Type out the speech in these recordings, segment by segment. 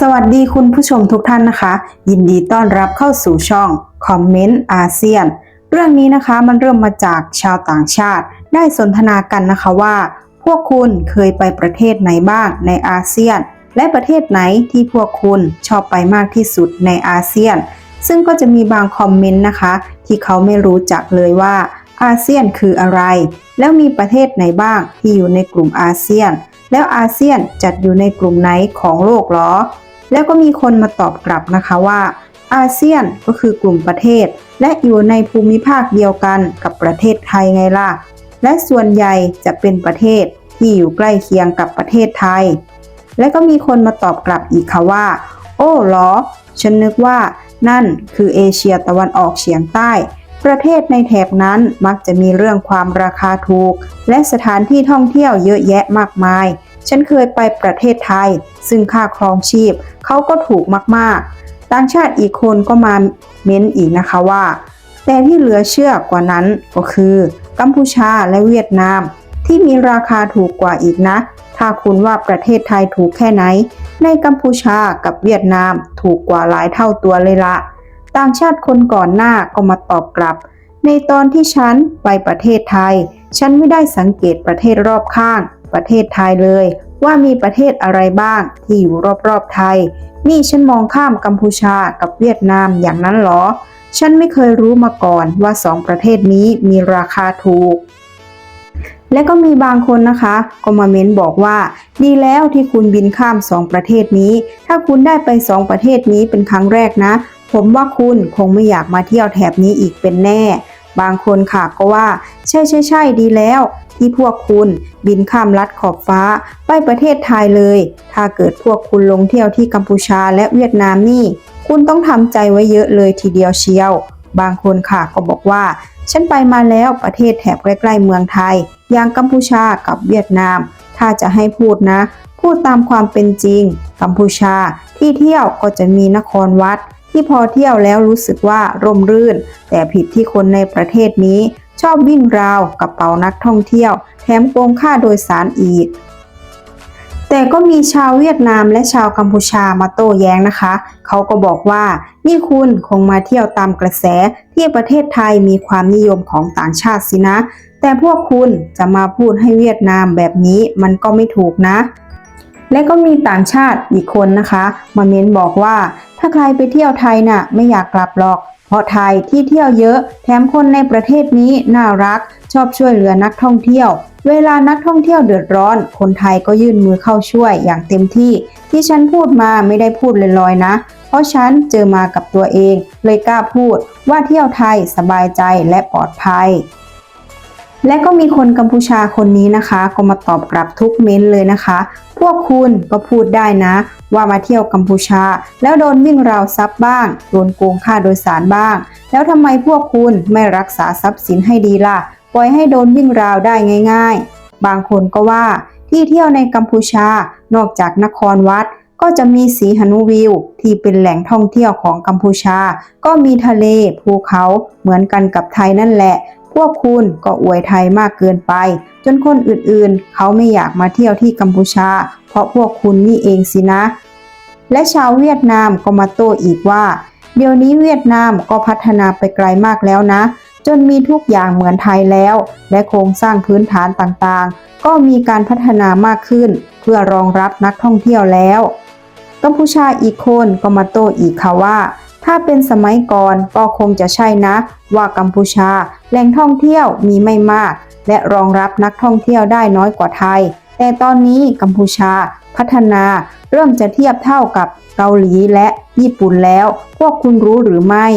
สวัสดีคุณผู้ชมทุกท่านนะคะ ยินดีต้อนรับเข้าสู่ช่องคอมเมนต์อาเซียน เรื่องนี้นะคะมันเริ่มมาจากชาวต่างชาติ ได้สนทนากันนะคะว่า พวกคุณเคยไปประเทศไหนบ้างในอาเซียน และประเทศไหนที่พวกคุณชอบไปมากที่สุดในอาเซียน ซึ่งก็จะมีบางคอมเมนต์นะคะ ที่เขาไม่รู้จักเลยว่าอาเซียนคืออะไร แล้วมีประเทศไหนบ้างที่อยู่ในกลุ่มอาเซียน แล้วอาเซียนจัดอยู่ในกลุ่มไหนของโลกหรอ แล้วก็มีคนมาตอบกลับนะคะว่า อาเซียนก็คือกลุ่มประเทศ และอยู่ในภูมิภาคเดียวกันกับประเทศไทยไงล่ะ และส่วนใหญ่จะเป็นประเทศที่อยู่ใกล้เคียงกับประเทศไทย และก็มีคนมาตอบกลับอีกค่ะว่า โอ้หรอ ฉันนึกว่า นั่นคือเอเชียตะวันออกเฉียงใต้ ประเทศในแถบนั้นมักจะมีเรื่องความราคาถูก และสถานที่ท่องเที่ยวเยอะแยะมากมาย ฉันเคยไปประเทศไทย ซึ่งค่าครองชีพเขาก็ถูกมากๆ ต่างชาติอีกคนก็มาเม้นอีกนะคะว่า แต่ที่เหลือเชื่อกว่านั้นก็คือ กัมพูชาและเวียดนาม ที่มีราคาถูกกว่าอีกนะ ถ้าคุณว่าประเทศไทยถูกแค่ไหน ในกัมพูชากับเวียดนามถูกกว่าหลายเท่าตัวเลยละต่างชาติคนก่อนหน้าก็มาตอบกลับ ในตอนที่ฉันไปประเทศไทย ฉันไม่ได้สังเกตประเทศรอบข้าง ประเทศไทยเลย ว่ามีประเทศอะไรบ้างที่อยู่รอบๆไทย นี่ฉันมองข้ามกัมพูชากับเวียดนามอย่างนั้นเหรอ ฉันไม่เคยรู้มาก่อนว่าสองประเทศนี้มีราคาถูก และก็มีบางคนนะคะ ก็มาเม้นบอกว่า ดีแล้วที่คุณบินข้ามสองประเทศนี้ ถ้าคุณได้ไปสองประเทศนี้เป็นครั้งแรกนะ ผมว่าคุณคงไม่อยากมาเที่ยวแถบนี้อีกเป็นแน่บางคนค่ะก็ว่า ใช่ใช่ใช่ดีแล้ว ที่พวกคุณบินข้ามลัดขอบฟ้า ไปประเทศไทยเลย ถ้าเกิดพวกคุณลงเที่ยวที่กัมพูชาและเวียดนามนี่ คุณต้องทำใจไว้เยอะเลยทีเดียวเชียว บางคนค่ะก็บอกว่า ฉันไปมาแล้วประเทศแถบใกล้ๆเมืองไทย อย่างกัมพูชากับเวียดนาม ถ้าจะให้พูดนะ พูดตามความเป็นจริง กัมพูชาที่เที่ยวก็จะมีนครวัดที่พอเที่ยวแล้วรู้สึกว่าร่มรื่น แต่ผิดที่คนในประเทศนี้ ชอบวิ่งราวกระเป๋านักท่องเที่ยว แถมโกงค่าโดยสารอีก แต่ก็มีชาวเวียดนามและชาวกัมพูชามาโต้แย้งนะคะ เขาก็บอกว่านี่คุณคงมาเที่ยวตามกระแสที่ประเทศไทยมีความนิยมของต่างชาติสินะ แต่พวกคุณจะมาพูดให้เวียดนามแบบนี้มันก็ไม่ถูกนะและก็มีต่างชาติอีกคนนะคะ มาเม้นบอกว่า ถ้าใครไปเที่ยวไทยน่ะไม่อยากกลับหรอก เพราะไทยที่เที่ยวเยอะแถมคนในประเทศนี้น่ารัก ชอบช่วยเหลือนักท่องเที่ยว เวลานักท่องเที่ยวเดือดร้อน คนไทยก็ยื่นมือเข้าช่วยอย่างเต็มที่ ที่ฉันพูดมาไม่ได้พูดลอยๆนะ เพราะฉันเจอมากับตัวเอง เลยกล้าพูดว่าเที่ยวไทยสบายใจและปลอดภัย และก็มีคนกัมพูชาคนนี้นะคะ ก็มาตอบกลับทุกเม้นต์เลยนะคะ พวกคุณก็พูดได้นะ ว่ามาเที่ยวกัมพูชา แล้วโดนวิ่งราวทรัพย์บ้าง โดนโกงค่าโดยสารบ้าง แล้วทำไมพวกคุณไม่รักษาทรัพย์สินให้ดีล่ะ ปล่อยให้โดนวิ่งราวได้ง่าย ๆ บางคนก็ว่าที่เที่ยวในกัมพูชา นอกจากนครวัด ก็จะมีสีหนุวิว ที่เป็นแหล่งท่องเที่ยวของกัมพูชา ก็มีทะเลภูเขาเหมือนกันกับไทยนั่นแหละ พวกคุณก็อวยไทยมากเกินไป จนคนอื่นๆ เขาไม่อยากมาเที่ยวที่กัมพูชา เพราะพวกคุณนี่เองสินะ และชาวเวียดนามก็มาโต้อีกว่า เดี๋ยวนี้เวียดนามก็พัฒนาไปไกลมากแล้วนะ จนมีทุกอย่างเหมือนไทยแล้ว และโครงสร้างพื้นฐานต่างๆ ก็มีการพัฒนามากขึ้น เพื่อรองรับนักท่องเที่ยวแล้ว กัมพูชาอีกคนก็มาโต้อีกค่ะว่า ถ้าเป็นสมัยก่อนก็คงจะใช่นะว่ากัมพูชาแหล่งท่องเที่ยวมีไม่มาก และรองรับนักท่องเที่ยวได้น้อยกว่าไทย แต่ตอนนี้กัมพูชาพัฒนาเริ่มจะเทียบเท่ากับเกาหลีและญี่ปุ่นแล้ว พวกคุณรู้หรือไม่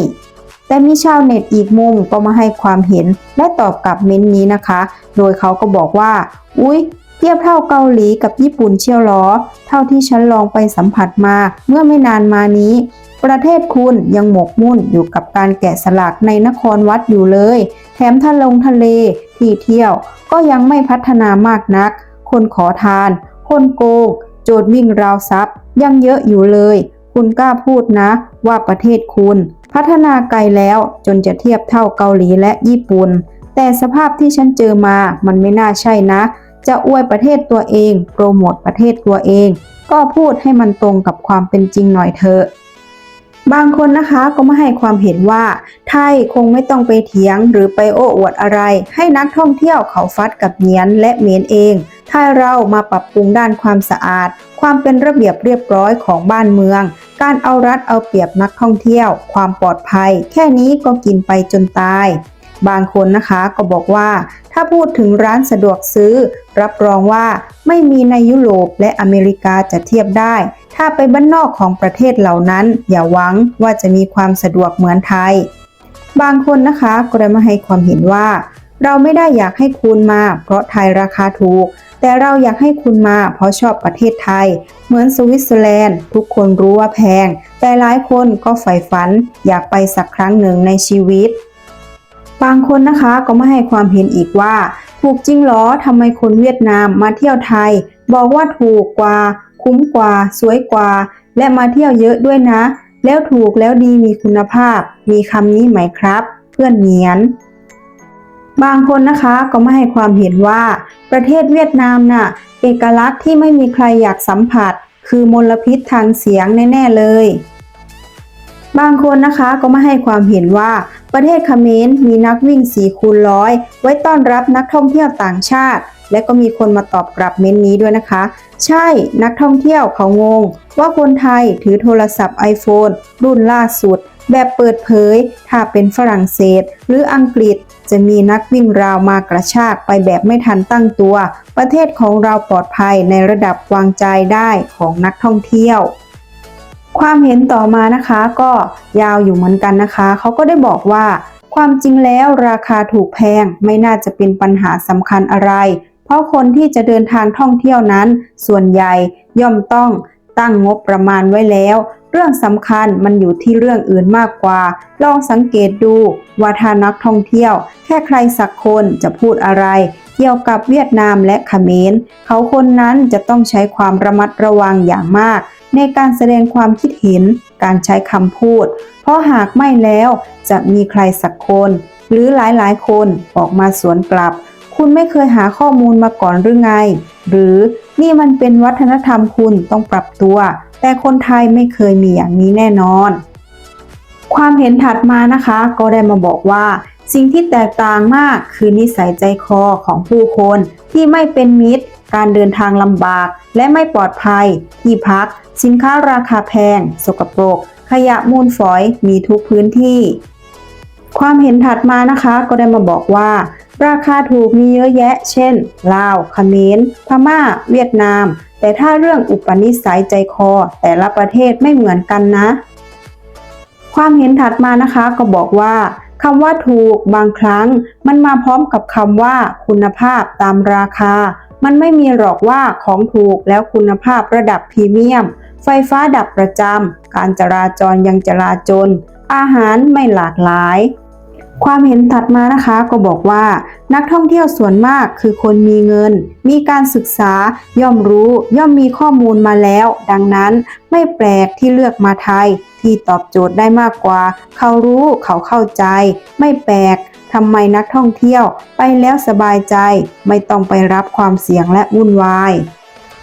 แต่มีชาวเน็ตอีกมุมก็มาให้ความเห็นและตอบกลับเม้นต์นี้นะคะ โดยเขาก็บอกว่า อุ๊ย เทียบเท่าเกาหลีกับญี่ปุ่นเชียวหรอ เท่าที่ฉันลองไปสัมผัสมาเมื่อไม่นานมานี้ ประเทศคุณยังหมกมุ่นอยู่กับการแกะสลักในนครวัดอยู่เลย แถมทะลงทะเลที่เที่ยวก็ยังไม่พัฒนามากนัก คนขอทาน คนโกง โจดวิ่งราวทรัพย์ ยังเยอะอยู่เลย คุณกล้าพูดนะว่าประเทศคุณ พัฒนาไกลแล้วจนจะเทียบเท่าเกาหลีและญี่ปุ่น แต่สภาพที่ฉันเจอมามันไม่น่าใช่นะ จะอวยประเทศตัวเอง โปรโมทประเทศตัวเอง ก็พูดให้มันตรงกับความเป็นจริงหน่อยเถอะ บางคนนะคะก็มาให้ความเห็นว่า ไทยคงไม่ต้องไปเถียงหรือไปโอ้อวดอะไร ให้นักท่องเที่ยวเขาฟัดกับเนียนและเมนเองถ้าเรามาปรับปรุงด้านความสะอาด ความเป็นระเบียบเรียบร้อยของบ้านเมือง การเอารัดเอาเปรียบนักท่องเที่ยว ความปลอดภัย แค่นี้ก็กินไปจนตาย บางคนนะคะก็บอกว่า ถ้าพูดถึงร้านสะดวกซื้อ รับรองว่าไม่มีในยุโรปและอเมริกาจะเทียบได้ ถ้าไปบ้านนอกของประเทศเหล่านั้น อย่าหวังว่าจะมีความสะดวกเหมือนไทย บางคนนะคะก็ได้มาให้ความเห็นว่า เราไม่ได้อยากให้คุณมา เพราะไทยราคาถูก แต่เราอยากให้คุณมาเพราะชอบประเทศไทย เหมือนสวิตเซอร์แลนด์ ทุกคนรู้ว่าแพง แต่หลายคนก็ใฝ่ฝัน อยากไปสักครั้งหนึ่งในชีวิตบางคนนะคะก็มาให้ความเห็นอีกว่า ถูกจริงเหรอทำไมคนเวียดนามมาเที่ยวไทย บอกว่าถูกกว่า คุ้มกว่า สวยกว่า และมาเที่ยวเยอะด้วยนะ แล้วถูกแล้วดีมีคุณภาพ มีคำนี้ไหมครับ เพื่อนเหนียน บางคนนะคะก็ไมาให้ความเห็นว่า ประเทศเวียดนามน่ะ เอกลักษณ์ที่ไม่มีใครอยากสัมผัส คือมลพิษทางเสียงแน่ ๆ เลย บางคนนะคะก็ไมาให้ความเห็นว่า ประเทศเขมรมีนักวิ่ง4คูณร้อยไว้ต้อนรับนักท่องเที่ยวต่างชาติ และก็มีคนมาตอบกลับเม้นนี้ด้วยนะคะ ใช่นักท่องเที่ยวเขางง ว่าคนไทยถือโทรศัพท์ iPhone รุ่นล่าสุด แบบเปิดเผย ถ้าเป็นฝรั่งเศส หรืออังกฤษจะมีนักวิ่งราวมากระชากไปแบบไม่ทันตั้งตัว ประเทศของเราปลอดภัยในระดับวางใจได้ของนักท่องเที่ยว ความเห็นต่อมานะคะก็ยาวอยู่เหมือนกันนะคะ เขาก็ได้บอกว่า ความจริงแล้วราคาถูกแพงไม่น่าจะเป็นปัญหาสำคัญอะไร เพราะคนที่จะเดินทางท่องเที่ยวนั้น ส่วนใหญ่ย่อมต้องตั้งงบประมาณไว้แล้ว เรื่องสำคัญมันอยู่ที่เรื่องอื่นมากกว่า ลองสังเกตดูว่าถ้านักท่องเที่ยว แค่ใครสักคนจะพูดอะไร เกี่ยวกับเวียดนามและเขมรเขาคนนั้นจะต้องใช้ความระมัดระวังอย่างมาก ในการแสดงความคิดเห็น การใช้คำพูด เพราะหากไม่แล้วจะมีใครสักคน หรือหลายๆ คนออกมาสวนกลับ คุณไม่เคยหาข้อมูลมาก่อนหรือไง หรือนี่มันเป็นวัฒนธรรมคุณต้องปรับตัว แต่คนไทยไม่เคยมีอย่างนี้แน่นอน ความเห็นถัดมานะคะ ก็ได้มาบอกว่าสิ่งที่แตกต่างมากคือนิสัยใจคอของผู้คนที่ไม่เป็นมิตร การเดินทางลำบากและไม่ปลอดภัย ที่พัก สินค้าราคาแพง สกปรก ขยะมูลฝอยมีทุกพื้นที่ ความเห็นถัดมานะคะ ก็ได้มาบอกว่า ราคาถูกมีเยอะแยะ เช่น ลาวเขมรพม่า เวียดนาม แต่ถ้าเรื่องอุปนิสัยใจคอ แต่ละประเทศไม่เหมือนกันนะ ความเห็นถัดมานะคะก็บอกว่าคำว่าถูกบางครั้ง มันมาพร้อมกับคำว่าคุณภาพตามราคา มันไม่มีหรอกว่าของถูกแล้วคุณภาพระดับพรีเมียม ไฟฟ้าดับประจำ การจราจรยังจราจน อาหารไม่หลากหลาย ความเห็นถัดมานะคะก็บอกว่า นักท่องเที่ยวส่วนมากคือคนมีเงิน มีการศึกษา ย่อมรู้ ย่อมมีข้อมูลมาแล้ว ดังนั้นไม่แปลกที่เลือกมาไทย ที่ตอบโจทย์ได้มากกว่า เขารู้เขาเข้าใจ ไม่แปลก ทำไมนักท่องเที่ยวไปแล้วสบายใจ ไม่ต้องไปรับความเสี่ยงและวุ่นวาย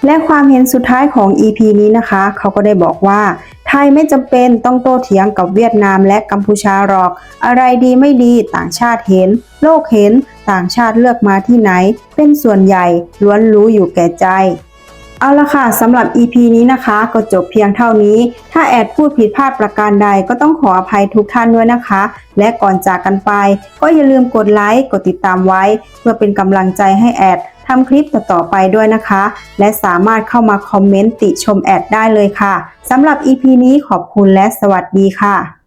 และความเห็นสุดท้ายของ EP นี้นะคะ เขาก็ได้บอกว่า ไทยไม่จำเป็นต้องโต้เถียงกับเวียดนามและกัมพูชาหรอก อะไรดีไม่ดีต่างชาติเห็น โลกเห็น ต่างชาติเลือกมาที่ไหน เป็นส่วนใหญ่ล้วนรู้อยู่แก่ใจ เอาละค่ะสำหรับ EP นี้นะคะก็จบเพียงเท่านี้ ถ้าแอดพูดผิดพลาดประการใดก็ต้องขออภัยทุกท่านด้วยนะคะ และก่อนจากกันไป ก็อย่าลืมกดไลค์กดติดตามไว้ เพื่อเป็นกำลังใจให้แอดทำคลิปต่อๆไปด้วยนะคะ และสามารถเข้ามาคอมเมนต์ติชมแอดได้เลยค่ะสำหรับ EP นี้ขอบคุณและสวัสดีค่ะ